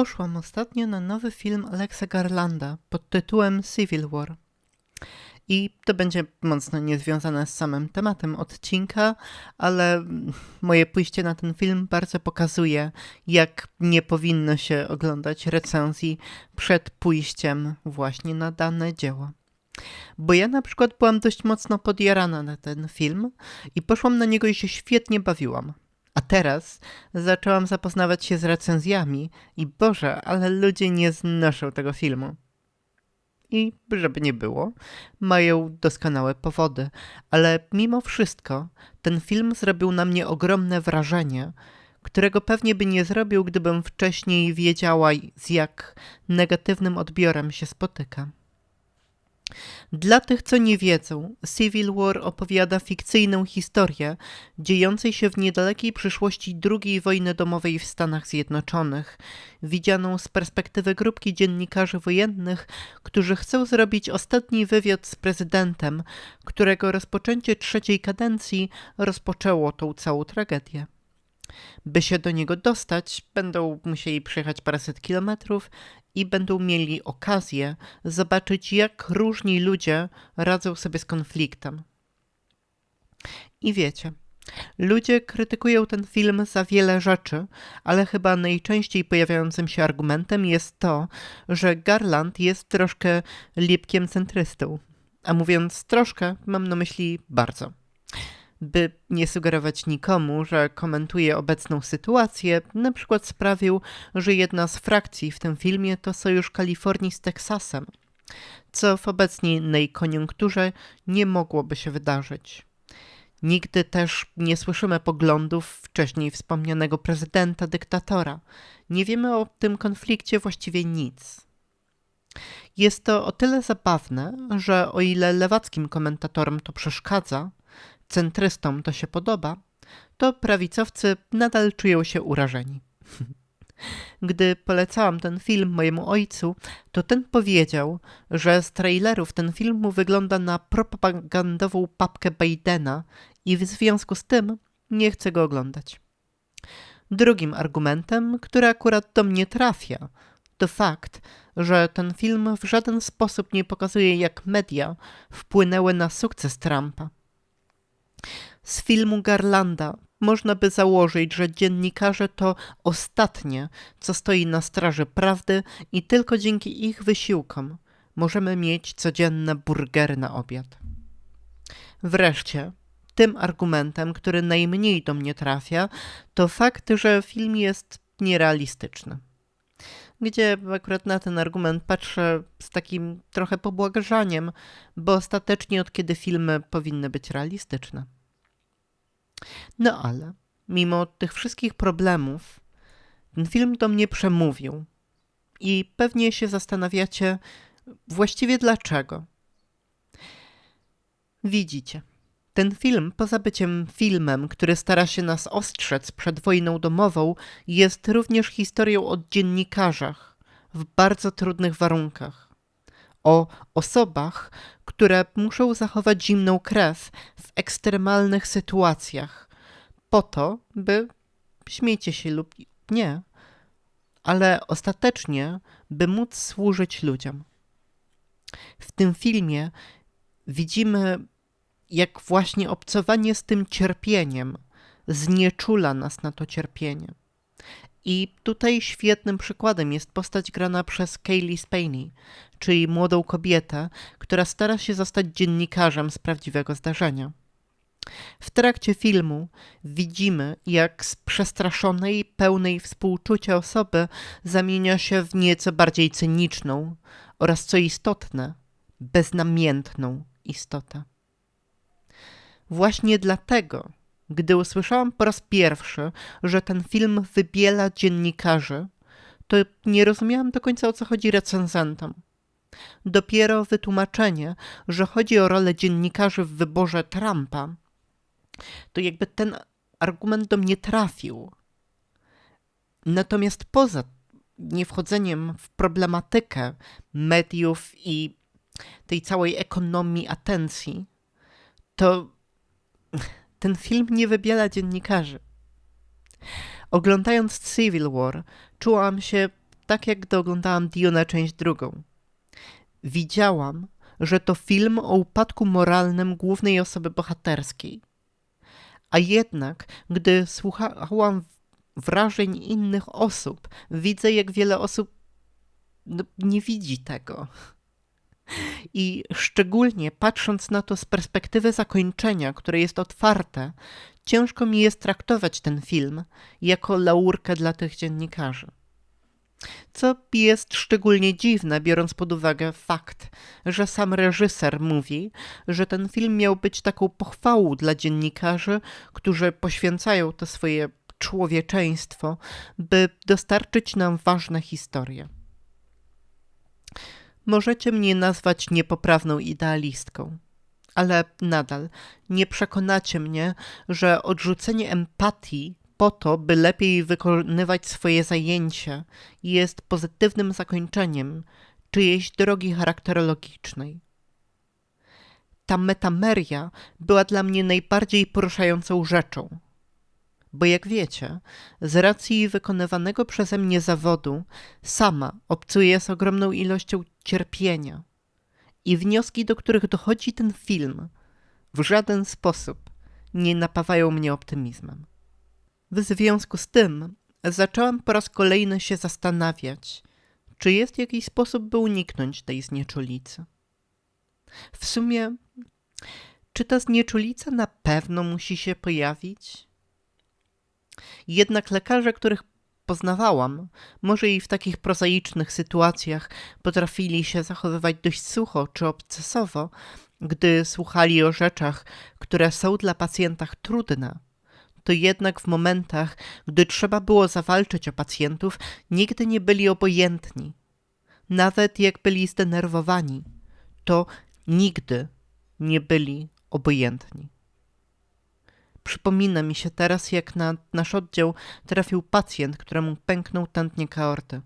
poszłam ostatnio na nowy film Alexa Garlanda pod tytułem Civil War. I to będzie mocno niezwiązane z samym tematem odcinka, ale moje pójście na ten film bardzo pokazuje, jak nie powinno się oglądać recenzji przed pójściem właśnie na dane dzieło. Bo ja na przykład byłam dość mocno podjarana na ten film i poszłam na niego i się świetnie bawiłam. A teraz zaczęłam zapoznawać się z recenzjami i Boże, ale ludzie nie znoszą tego filmu. I żeby nie było, mają doskonałe powody, ale mimo wszystko ten film zrobił na mnie ogromne wrażenie, którego pewnie by nie zrobił, gdybym wcześniej wiedziała, z jak negatywnym odbiorem się spotyka. Dla tych, co nie wiedzą, Civil War opowiada fikcyjną historię dziejącej się w niedalekiej przyszłości II wojny domowej w Stanach Zjednoczonych, widzianą z perspektywy grupki dziennikarzy wojennych, którzy chcą zrobić ostatni wywiad z prezydentem, którego rozpoczęcie trzeciej kadencji rozpoczęło tą całą tragedię. By się do niego dostać, będą musieli przejechać paręset kilometrów i będą mieli okazję zobaczyć, jak różni ludzie radzą sobie z konfliktem. I wiecie, ludzie krytykują ten film za wiele rzeczy, ale chyba najczęściej pojawiającym się argumentem jest to, że Garland jest troszkę lipkiem centrystą. A mówiąc troszkę, mam na myśli bardzo by nie sugerować nikomu, że komentuje obecną sytuację, na przykład sprawił, że jedna z frakcji w tym filmie to sojusz Kalifornii z Teksasem, co w obecnej koniunkturze nie mogłoby się wydarzyć. Nigdy też nie słyszymy poglądów wcześniej wspomnianego prezydenta dyktatora. Nie wiemy o tym konflikcie właściwie nic. Jest to o tyle zabawne, że o ile lewackim komentatorom to przeszkadza, centrystom to się podoba, to prawicowcy nadal czują się urażeni. Gdy polecałam ten film mojemu ojcu, to ten powiedział, że z trailerów ten film wygląda na propagandową papkę Bidena i w związku z tym nie chce go oglądać. Drugim argumentem, który akurat do mnie trafia, to fakt, że ten film w żaden sposób nie pokazuje, jak media wpłynęły na sukces Trumpa. Z filmu Garlanda można by założyć, że dziennikarze to ostatnie, co stoi na straży prawdy i tylko dzięki ich wysiłkom możemy mieć codzienne burgery na obiad. Wreszcie, tym argumentem, który najmniej do mnie trafia, to fakt, że film jest nierealistyczny. Gdzie akurat na ten argument patrzę z takim trochę pobłażaniem, bo ostatecznie od kiedy filmy powinny być realistyczne. No ale, mimo tych wszystkich problemów, ten film do mnie przemówił. I pewnie się zastanawiacie, właściwie dlaczego. Widzicie, ten film, poza byciem filmem, który stara się nas ostrzec przed wojną domową, jest również historią o dziennikarzach w bardzo trudnych warunkach. O osobach, które muszą zachować zimną krew w ekstremalnych sytuacjach, po to, by śmiejcie się lub nie, ale ostatecznie, by móc służyć ludziom. W tym filmie widzimy, jak właśnie obcowanie z tym cierpieniem znieczula nas na to cierpienie. I tutaj świetnym przykładem jest postać grana przez Kaylee Spaney, czyli młodą kobietę, która stara się zostać dziennikarzem z prawdziwego zdarzenia. W trakcie filmu widzimy, jak z przestraszonej, pełnej współczucia osoby zamienia się w nieco bardziej cyniczną oraz, co istotne, beznamiętną istotę. Właśnie dlatego, gdy usłyszałam po raz pierwszy, że ten film wybiela dziennikarzy, to nie rozumiałam do końca o co chodzi recenzentom. Dopiero wytłumaczenie, że chodzi o rolę dziennikarzy w wyborze Trumpa, to jakby ten argument do mnie trafił. Natomiast poza niewchodzeniem w problematykę mediów i tej całej ekonomii atencji, to ten film nie wybiela dziennikarzy. Oglądając Civil War, czułam się tak jak gdy oglądałam Dune część drugą. Widziałam, że to film o upadku moralnym głównej osoby bohaterskiej. A jednak, gdy słuchałam wrażeń innych osób, widzę, jak wiele osób no, nie widzi tego. I szczególnie patrząc na to z perspektywy zakończenia, które jest otwarte, ciężko mi jest traktować ten film jako laurkę dla tych dziennikarzy. Co jest szczególnie dziwne, biorąc pod uwagę fakt, że sam reżyser mówi, że ten film miał być taką pochwałą dla dziennikarzy, którzy poświęcają to swoje człowieczeństwo, by dostarczyć nam ważne historie. Możecie mnie nazwać niepoprawną idealistką, ale nadal nie przekonacie mnie, że odrzucenie empatii po to, by lepiej wykonywać swoje zajęcia, jest pozytywnym zakończeniem czyjejś drogi charakterologicznej. Ta metameria była dla mnie najbardziej poruszającą rzeczą. Bo jak wiecie, z racji wykonywanego przeze mnie zawodu, sama obcuję z ogromną ilością cierpienia. I wnioski, do których dochodzi ten film, w żaden sposób nie napawają mnie optymizmem. W związku z tym zaczęłam po raz kolejny się zastanawiać, czy jest jakiś sposób, by uniknąć tej znieczulicy. W sumie, czy ta znieczulica na pewno musi się pojawić? Jednak lekarze, których poznawałam, może i w takich prozaicznych sytuacjach potrafili się zachowywać dość sucho czy obcesowo, gdy słuchali o rzeczach, które są dla pacjenta trudne to jednak w momentach, gdy trzeba było zawalczyć o pacjentów, nigdy nie byli obojętni. Nawet jak byli zdenerwowani, to nigdy nie byli obojętni. Przypomina mi się teraz, jak na nasz oddział trafił pacjent, któremu pęknął tętnik aorty.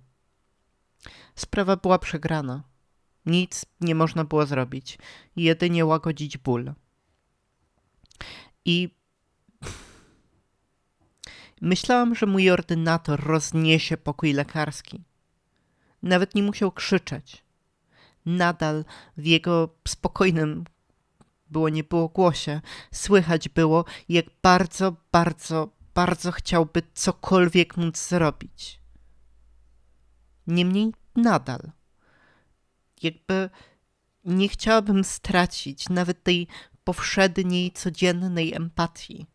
Sprawa była przegrana. Nic nie można było zrobić, jedynie łagodzić ból. I Myślałam, że mój ordynator rozniesie pokój lekarski. Nawet nie musiał krzyczeć. Nadal w jego spokojnym było nie było głosie. Słychać było, jak bardzo, bardzo, bardzo chciałby cokolwiek móc zrobić. Niemniej nadal, jakby nie chciałabym stracić nawet tej powszedniej, codziennej empatii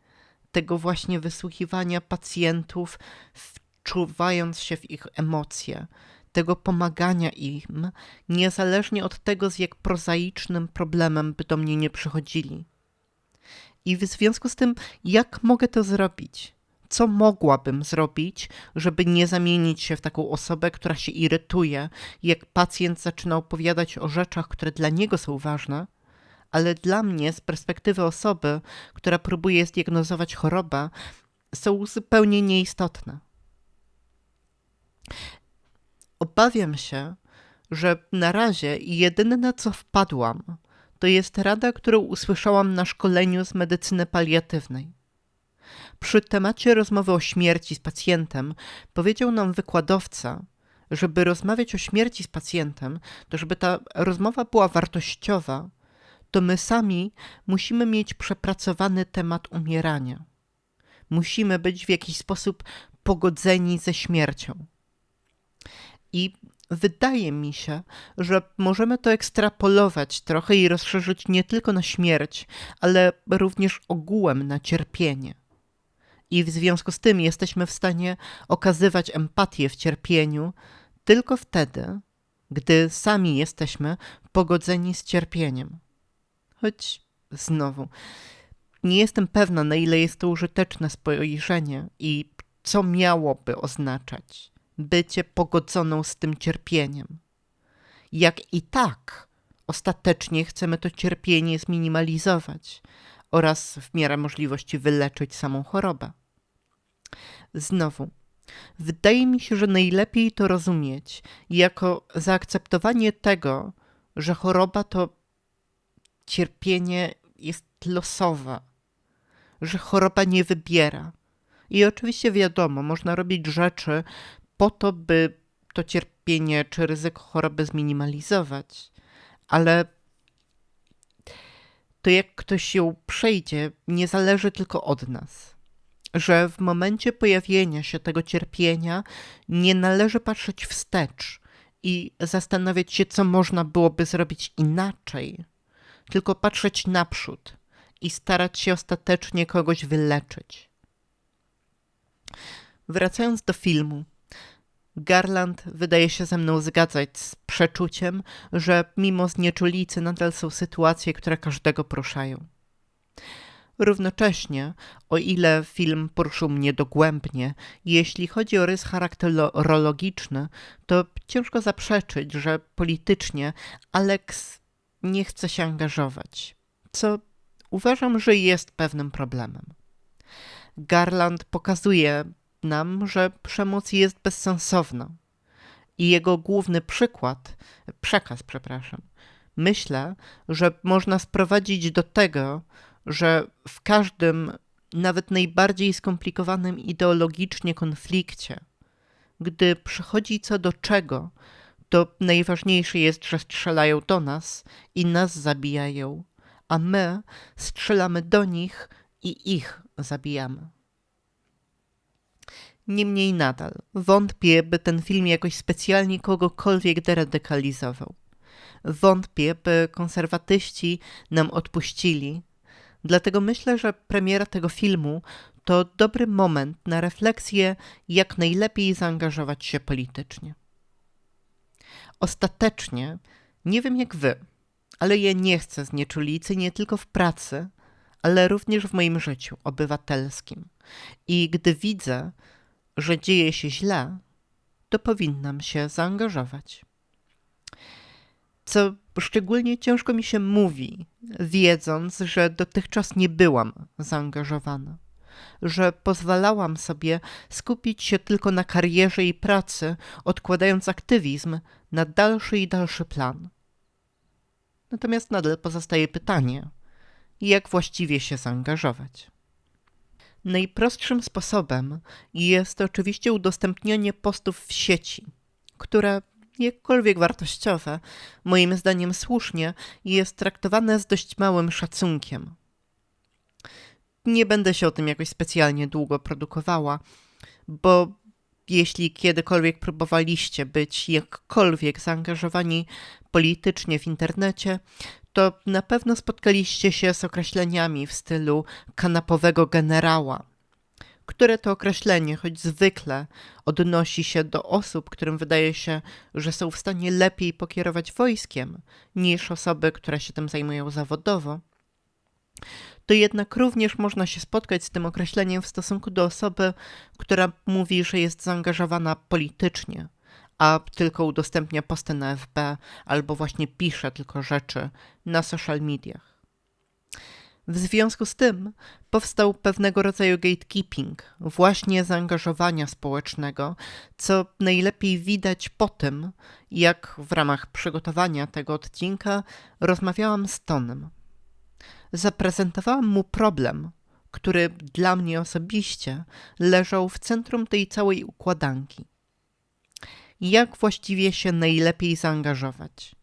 tego właśnie wysłuchiwania pacjentów, wczuwając się w ich emocje, tego pomagania im, niezależnie od tego, z jak prozaicznym problemem by do mnie nie przychodzili. I w związku z tym, jak mogę to zrobić? Co mogłabym zrobić, żeby nie zamienić się w taką osobę, która się irytuje, jak pacjent zaczyna opowiadać o rzeczach, które dla niego są ważne, ale dla mnie, z perspektywy osoby, która próbuje zdiagnozować chorobę, są zupełnie nieistotne. Obawiam się, że na razie jedyne na co wpadłam, to jest rada, którą usłyszałam na szkoleniu z medycyny paliatywnej. Przy temacie rozmowy o śmierci z pacjentem powiedział nam wykładowca, żeby rozmawiać o śmierci z pacjentem, to żeby ta rozmowa była wartościowa, to my sami musimy mieć przepracowany temat umierania. Musimy być w jakiś sposób pogodzeni ze śmiercią. I wydaje mi się, że możemy to ekstrapolować trochę i rozszerzyć nie tylko na śmierć, ale również ogółem na cierpienie. I w związku z tym jesteśmy w stanie okazywać empatię w cierpieniu tylko wtedy, gdy sami jesteśmy pogodzeni z cierpieniem. Choć znowu, nie jestem pewna, na ile jest to użyteczne spojrzenie i co miałoby oznaczać bycie pogodzoną z tym cierpieniem. Jak i tak ostatecznie chcemy to cierpienie zminimalizować oraz w miarę możliwości wyleczyć samą chorobę. Znowu, wydaje mi się, że najlepiej to rozumieć jako zaakceptowanie tego, że choroba to cierpienie jest losowe, że choroba nie wybiera. I oczywiście wiadomo, można robić rzeczy po to, by to cierpienie czy ryzyko choroby zminimalizować, ale to jak ktoś ją przejdzie, nie zależy tylko od nas. Że w momencie pojawienia się tego cierpienia nie należy patrzeć wstecz i zastanawiać się, co można byłoby zrobić inaczej, tylko patrzeć naprzód i starać się ostatecznie kogoś wyleczyć. Wracając do filmu, Garland wydaje się ze mną zgadzać z przeczuciem, że mimo znieczulicy nadal są sytuacje, które każdego poruszają. Równocześnie, o ile film poruszył mnie dogłębnie, jeśli chodzi o rys charakterologiczny, to ciężko zaprzeczyć, że politycznie Alex nie chce się angażować, co uważam, że jest pewnym problemem. Garland pokazuje nam, że przemoc jest bezsensowna. I jego główny przykład, przekaz, przepraszam, myślę, że można sprowadzić do tego, że w każdym, nawet najbardziej skomplikowanym ideologicznie konflikcie, gdy przychodzi co do czego, to najważniejsze jest, że strzelają do nas i nas zabijają, a my strzelamy do nich i ich zabijamy. Niemniej nadal wątpię, by ten film jakoś specjalnie kogokolwiek deradykalizował. Wątpię, by konserwatyści nam odpuścili. Dlatego myślę, że premiera tego filmu to dobry moment na refleksję, jak najlepiej zaangażować się politycznie. Ostatecznie, nie wiem jak wy, ale ja nie chcę znieczulicy nie tylko w pracy, ale również w moim życiu obywatelskim. I gdy widzę, że dzieje się źle, to powinnam się zaangażować. Co szczególnie ciężko mi się mówi, wiedząc, że dotychczas nie byłam zaangażowana, że pozwalałam sobie skupić się tylko na karierze i pracy, odkładając aktywizm na dalszy i dalszy plan. Natomiast nadal pozostaje pytanie, jak właściwie się zaangażować. Najprostszym sposobem jest oczywiście udostępnianie postów w sieci, które jakkolwiek wartościowe, moim zdaniem słusznie, jest traktowane z dość małym szacunkiem. Nie będę się o tym jakoś specjalnie długo produkowała, bo jeśli kiedykolwiek próbowaliście być jakkolwiek zaangażowani politycznie w internecie, to na pewno spotkaliście się z określeniami w stylu kanapowego generała, które to określenie, choć zwykle odnosi się do osób, którym wydaje się, że są w stanie lepiej pokierować wojskiem niż osoby, które się tym zajmują zawodowo, to jednak również można się spotkać z tym określeniem w stosunku do osoby, która mówi, że jest zaangażowana politycznie, a tylko udostępnia posty na FB albo właśnie pisze tylko rzeczy na social mediach. W związku z tym powstał pewnego rodzaju gatekeeping, właśnie zaangażowania społecznego, co najlepiej widać po tym, jak w ramach przygotowania tego odcinka rozmawiałam z Tonem. Zaprezentowałam mu problem, który dla mnie osobiście leżał w centrum tej całej układanki – jak właściwie się najlepiej zaangażować.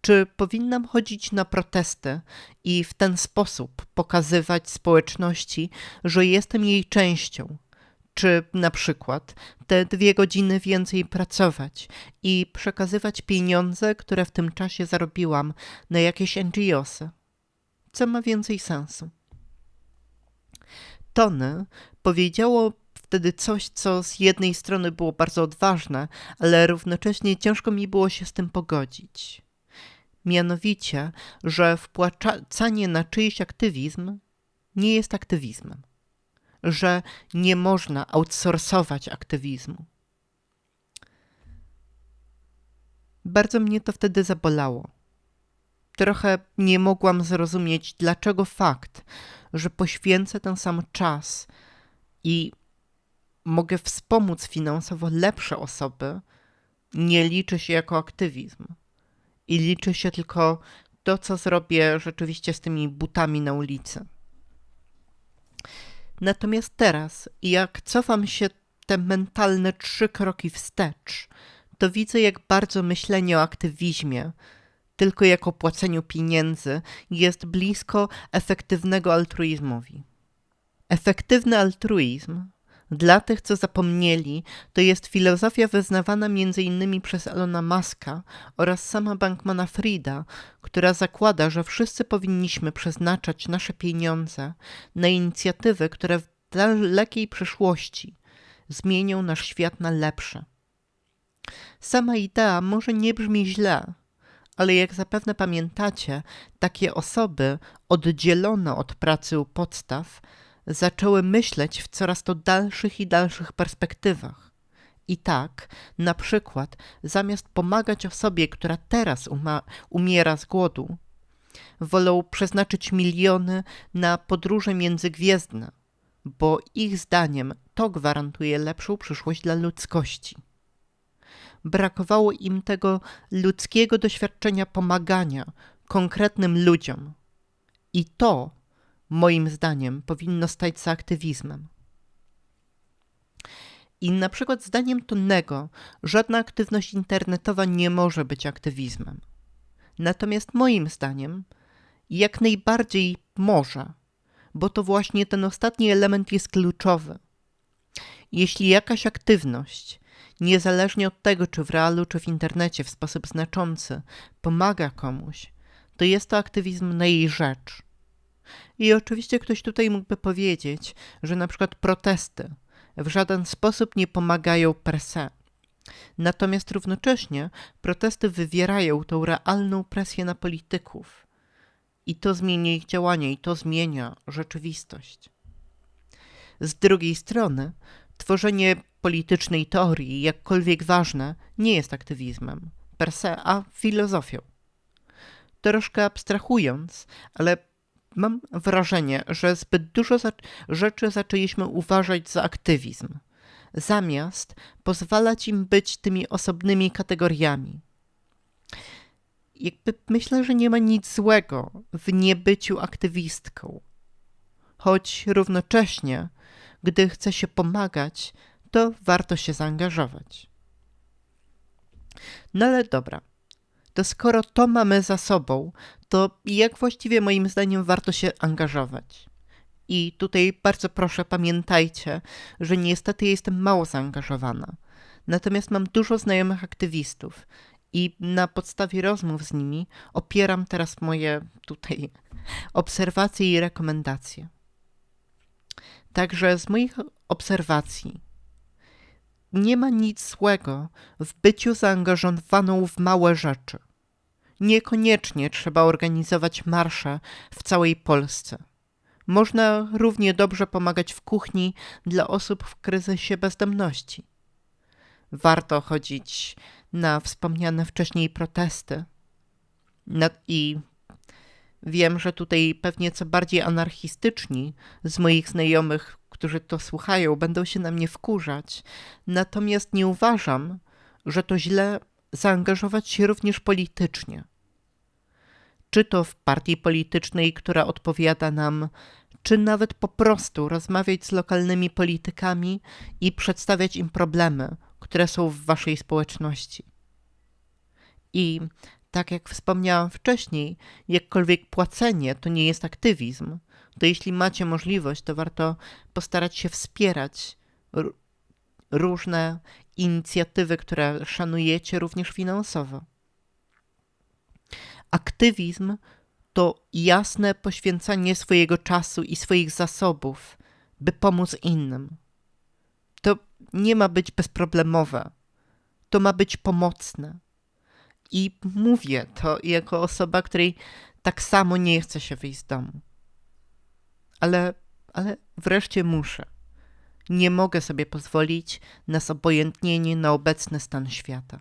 Czy powinnam chodzić na protesty i w ten sposób pokazywać społeczności, że jestem jej częścią? Czy na przykład te dwie godziny więcej pracować i przekazywać pieniądze, które w tym czasie zarobiłam na jakieś NGOsy? Co ma więcej sensu? Tony powiedziało wtedy coś, co z jednej strony było bardzo odważne, ale równocześnie ciężko mi było się z tym pogodzić. Mianowicie, że wpłacanie na czyjś aktywizm nie jest aktywizmem, że nie można outsourcować aktywizmu. Bardzo mnie to wtedy zabolało. Trochę nie mogłam zrozumieć, dlaczego fakt, że poświęcę ten sam czas i mogę wspomóc finansowo lepsze osoby, nie liczy się jako aktywizm. I liczy się tylko to, co zrobię rzeczywiście z tymi butami na ulicy. Natomiast teraz, jak cofam się te mentalne trzy kroki wstecz, to widzę, jak bardzo myślenie o aktywizmie, tylko jako płaceniu pieniędzy, jest blisko efektywnego altruizmowi. Efektywny altruizm dla tych, co zapomnieli, to jest filozofia wyznawana m.in. przez Elona Muska oraz sama Bankmana Frida, która zakłada, że wszyscy powinniśmy przeznaczać nasze pieniądze na inicjatywy, które w dalekiej przyszłości zmienią nasz świat na lepsze. Sama idea może nie brzmi źle, ale jak zapewne pamiętacie, takie osoby oddzielone od pracy u podstaw zaczęły myśleć w coraz to dalszych i dalszych perspektywach. I tak, na przykład, zamiast pomagać osobie, która teraz umiera z głodu, wolą przeznaczyć miliony na podróże międzygwiezdne, bo ich zdaniem to gwarantuje lepszą przyszłość dla ludzkości. Brakowało im tego ludzkiego doświadczenia pomagania konkretnym ludziom. I to moim zdaniem, powinno stać za aktywizmem. I na przykład zdaniem Tonnego żadna aktywność internetowa nie może być aktywizmem. Natomiast moim zdaniem jak najbardziej może, bo to właśnie ten ostatni element jest kluczowy. Jeśli jakaś aktywność, niezależnie od tego, czy w realu, czy w internecie, w sposób znaczący pomaga komuś, to jest to aktywizm na jej rzecz. I oczywiście ktoś tutaj mógłby powiedzieć, że na przykład protesty w żaden sposób nie pomagają per se. Natomiast równocześnie protesty wywierają tą realną presję na polityków. I to zmienia ich działanie, i to zmienia rzeczywistość. Z drugiej strony, tworzenie politycznej teorii, jakkolwiek ważne, nie jest aktywizmem per se, a filozofią. Troszkę abstrahując, ale mam wrażenie, że zbyt dużo za rzeczy zaczęliśmy uważać za aktywizm, zamiast pozwalać im być tymi osobnymi kategoriami. Jakby myślę, że nie ma nic złego w niebyciu aktywistką, choć równocześnie, gdy chce się pomagać, to warto się zaangażować. No ale dobra, to skoro to mamy za sobą, to jak właściwie moim zdaniem warto się angażować? I tutaj bardzo proszę pamiętajcie, że niestety jestem mało zaangażowana. Natomiast mam dużo znajomych aktywistów i na podstawie rozmów z nimi opieram teraz moje tutaj obserwacje i rekomendacje. Także z moich obserwacji nie ma nic złego w byciu zaangażowaną w małe rzeczy. Niekoniecznie trzeba organizować marsze w całej Polsce. Można równie dobrze pomagać w kuchni dla osób w kryzysie bezdomności. Warto chodzić na wspomniane wcześniej protesty. I wiem, że tutaj pewnie co bardziej anarchistyczni z moich znajomych, którzy to słuchają, będą się na mnie wkurzać. Natomiast nie uważam, że to źle zaangażować się również politycznie czy to w partii politycznej, która odpowiada nam, czy nawet po prostu rozmawiać z lokalnymi politykami i przedstawiać im problemy, które są w waszej społeczności. I tak jak wspomniałam wcześniej, jakkolwiek płacenie to nie jest aktywizm, to jeśli macie możliwość, to warto postarać się wspierać różne inicjatywy, które szanujecie również finansowo. Aktywizm to jasne poświęcanie swojego czasu i swoich zasobów, by pomóc innym. To nie ma być bezproblemowe, to ma być pomocne. I mówię to jako osoba, której tak samo nie chce się wyjść z domu. Ale, ale wreszcie muszę. Nie mogę sobie pozwolić na zobojętnienie na obecny stan świata.